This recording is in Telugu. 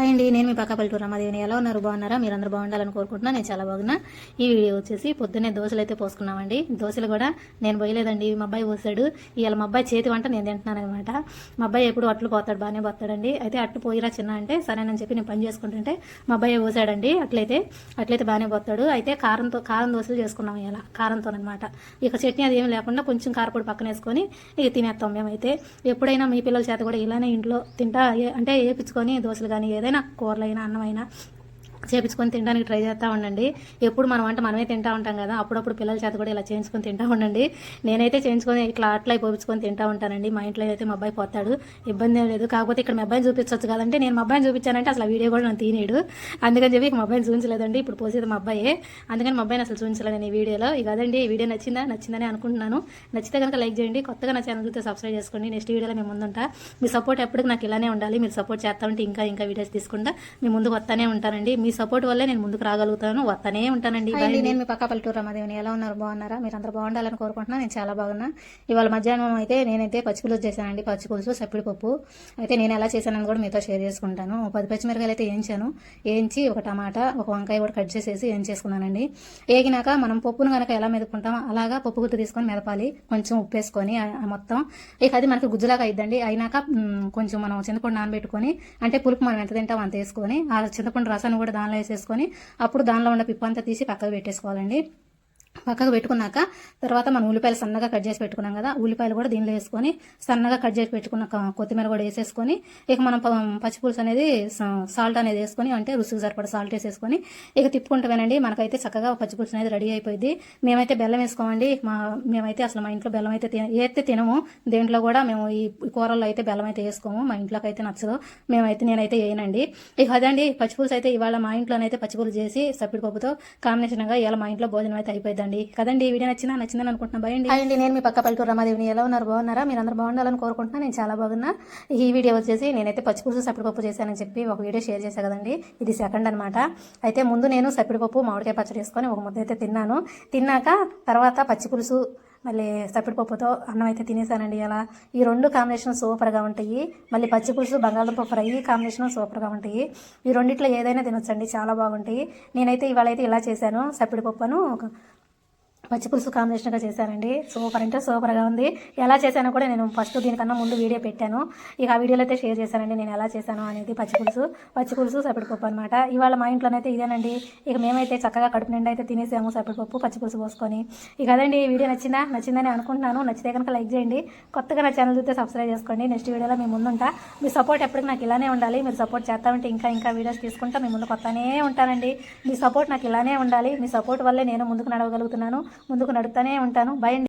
హాయ్ అండి నేను మీ పక్క పల్లెటూరు రమాదేవిని ఎలా ఉన్నారు? బాగున్నారా? మీరు అందరూ బాగుండాలని కోరుకుంటున్నా. నేను చాలా బాగున్నా. ఈ వీడియో వచ్చేసి పొద్దున్నే దోశలు అయితే పోసుకున్నామండి. దోశలు కూడా నేను పోయలేదండి. మా అబ్బాయి పోసాడు. ఇవాళ మా అబ్బాయి చేతి వంట నేను తింటున్నాను అనమాట మా అబ్బాయి ఎప్పుడు అట్లు పోతాడు బాగానే పోతాడండి. అయితే అట్లు పోయిరా చిన్న అంటే సరేనని చెప్పి నేను పని చేసుకుంటుంటే మా అబ్బాయి పోసాడండి. అట్లయితే అట్లయితే బాగానే పోతాడు. అయితే కారంతో కారం దోశలు చేసుకున్నాం ఇలా కారంతో అనమాట ఇక చట్నీ అది ఏమి లేకుండా కొంచెం కారపొడి పక్కన వేసుకొని ఇక తినేస్తాం మేమైతే. ఎప్పుడైనా మీ పిల్లల చేత కూడా ఇలానే ఇంట్లో తింటా అంటే వేపించుకొని దోశలు కానీ ఏదైనా కూరలైనా అన్నమైనా చేపించుకొని తినడానికి ట్రై చేస్తూ ఉండండి. ఎప్పుడు మనం వంట మనమే తింటా ఉంటాం కదా అప్పుడప్పుడు పిల్లల చేత కూడా ఇలా చేయించుకొని తింటా ఉండండి. నేనైతే చేయించుకొని ఇట్లా అట్లా పోపించుకొని తింటా ఉంటానండి. మా ఇంట్లో అయితే మా అబ్బాయి పోతాడు ఇబ్బంది ఏం లేదు. కాకపోతే ఇక్కడ మా అబ్బాయిని చూపించవచ్చు కదంటే నేను మా అబ్బాయిని చూపించానంటే అసలు వీడియో కూడా నన్ను తినేడు అందుకని చెప్పి మా అబ్బాయిని చూపించలేదండి ఇప్పుడు పోసేది మా అబ్బాయే. అందుకని మా అబ్బాయిని అసలు చూపించలేదు నేను ఈ వీడియోలో. ఇక అదండి ఈ వీడియో నచ్చిందా? నచ్చిందని అనుకుంటున్నాను. నచ్చితే కనుక లైక్ చేయండి. కొత్తగా నా ఛానల్ చూస్తే సబ్స్క్రైబ్ చేసుకోండి. నెక్స్ట్ వీడియోలో మేము ముందుంటా మీ సపోర్ట్ ఎప్పటికి నాకు ఇలానే ఉండాలి. మీరు సపోర్ట్ చేస్తా ఉంటే ఇంకా ఇంకా వీడియోస్ తీసుకుంటా. మీ ముందుకు వస్తానే ఉంటానండి. మీ సపోర్ట్ వల్లే నేను ముందుకు రాగలుగుతాను. వస్తానే ఉంటానండి. నేను మీ పక్క పల్లెటూరు రమాదేవిని. ఎలా ఉన్నారు? బాగున్నారా? మీరు అందరూ బాగుండాలని కోరుకుంటున్నా. నేను చాలా బాగున్నా. ఇవాళ మధ్యాహ్నం అయితే నేనైతే పచ్చి పులుసు చేశానండి. పచ్చి పులుసు సప్పిడి పప్పు. అయితే నేను ఎలా చేశానని కూడా మీతో షేర్ చేసుకుంటాను. పది పచ్చిమిరకాయలు అయితే వేయించాను. వేయించి ఒక టమాటా ఒక వంకాయ కూడా కట్ చేసేసి ఏం చేసుకున్నానండి వేగినాక మనం పప్పును కనుక ఎలా మెదుకుంటామో అలాగా పప్పు గుత్తి తీసుకొని మెదపాలి. కొంచెం ఉప్పు వేసుకొని మొత్తం. ఇక అది మనకి గుజ్జులాగా అయిద్దండి. అయినాక మ్, కొంచెం మనం చింతపండు నానబెట్టుకొని అంటే పులుపు మనం ఎంత తింటాం అంత వేసుకొని ఆ చింతపండు రసాన్ని కూడా దానిలో వేసేసుకొని అప్పుడు దానిలో ఉన్న పిప్పంతా తీసి పక్కకు పెట్టేసుకోవాలండి. పక్కకు పెట్టుకున్నాక తర్వాత మనం ఉల్లిపాయలు సన్నగా కట్ చేసి పెట్టుకున్నాం కదా ఉల్లిపాయలు కూడా దీనిలో వేసుకొని సన్నగా కట్ చేసి పెట్టుకున్న కొత్తిమీర కూడా వేసేసుకొని ఇక మనం పచ్చిపులుసు అనేది సాల్ట్ అనేది వేసుకొని అంటే రుచికి సరిపడ సాల్ట్ వేసేసుకొని ఇక తిప్పుకుంటామేనండి మనకైతే చక్కగా పచ్చిపులుసు అనేది రెడీ అయిపోయింది. మేమైతే బెల్లం వేసుకోమండి. మా మేమైతే అసలు మా ఇంట్లో బెల్లం అయితే తిన ఏతే తినము దేంట్లో కూడా మేము ఈ కూరల్లో అయితే బెల్లం అయితే వేసుకోము. మా ఇంట్లోకి అయితే నచ్చదు. మేమైతే నేనైతే వేయనండి. ఇక అదండి. పచ్చిపులుసు అయితే ఇవాళ మా ఇంట్లోనైతే పచ్చిపులుసు చేసి సప్పిడి పప్పుతో కాంబినేషన్గా ఇవాళ మా ఇంట్లో భోజనం అయితే అయిపోయిందండి. కదండి ఈ వీడియో నచ్చిందా? నచ్చిందని అనుకుంటున్నా. భయండి అండి. నేను మీ పక్క పల్లెటూరు రమాదేవిని. ఎలా ఉన్నారు? బాగున్నారా? మీరు అందరూ బాగుండాలని కోరుకుంటున్నా. నేను చాలా బాగున్నా. ఈ వీడియో వచ్చేసి నేనైతే పచ్చిపులుసు సప్పిడిపప్పు చేశానని చెప్పి ఒక వీడియో షేర్ చేశాను కదండి. ఇది సెకండ్ అనమాట అయితే ముందు నేను సప్పిడిపప్పు మామిడికాయ పచ్చడి వేసుకొని ఒక ముద్ద అయితే తిన్నాను. తిన్నాక తర్వాత పచ్చిపులుసు మళ్ళీ సప్పిడిపప్పుతో అన్నం అయితే తినేసానండి అలా ఈ రెండు కాంబినేషన్ సూపర్గా ఉంటాయి. మళ్ళీ పచ్చిపులుసు బంగాళదుంప ఫ్రై కాంబినేషన్ సూపర్గా ఉంటాయి. ఈ రెండిట్లో ఏదైనా తినొచ్చండి. చాలా బాగుంటాయి. నేనైతే ఇవాళ అయితే ఇలా చేశాను. సప్పిడిపప్పును ఒక పచ్చిపులుసు కాంబినేషన్గా చేశానండి సూపర్ అంటే సూపర్గా ఉంది. ఎలా చేశానో కూడా నేను ఫస్ట్ దీనికన్నా ముందు వీడియో పెట్టాను. ఇక ఆ వీడియోలో అయితే షేర్ చేశానండి. నేను ఎలా చేశాను అనేది పచ్చిపులుసు పచ్చిపులుసు పప్పు అనమాట ఇవాళ మా ఇంట్లోనైతే ఇదేనండి. ఇక మేమైతే చక్కగా కడుపు నిండా అయితే తినేసాము సప్పిడిపప్పు పచ్చిపులుసు పోసుకొని. ఇక అదండి ఈ వీడియో నచ్చిందా? నచ్చిందని అనుకుంటున్నాను. నచ్చితే కనుక లైక్ చేయండి. కొత్తగా నా ఛానల్ చూస్తే సబ్స్క్రైబ్ చేసుకోండి. నెక్స్ట్ వీడియోలో మీ ముందుంటా మీ సపోర్ట్ ఎప్పటికి నాకు ఇలానే ఉండాలి. మీరు సపోర్ట్ చేస్తామంటే ఇంకా ఇంకా వీడియోస్ తీసుకుంటా. మీ ముందు కొత్తనే ఉంటానండి. మీ సపోర్ట్ నాకు ఇలానే ఉండాలి. మీ సపోర్ట్ వల్లే నేను ముందుకు నడవగలుగుతున్నాను. ముందుకు నడుపుతానే ఉంటాను. బై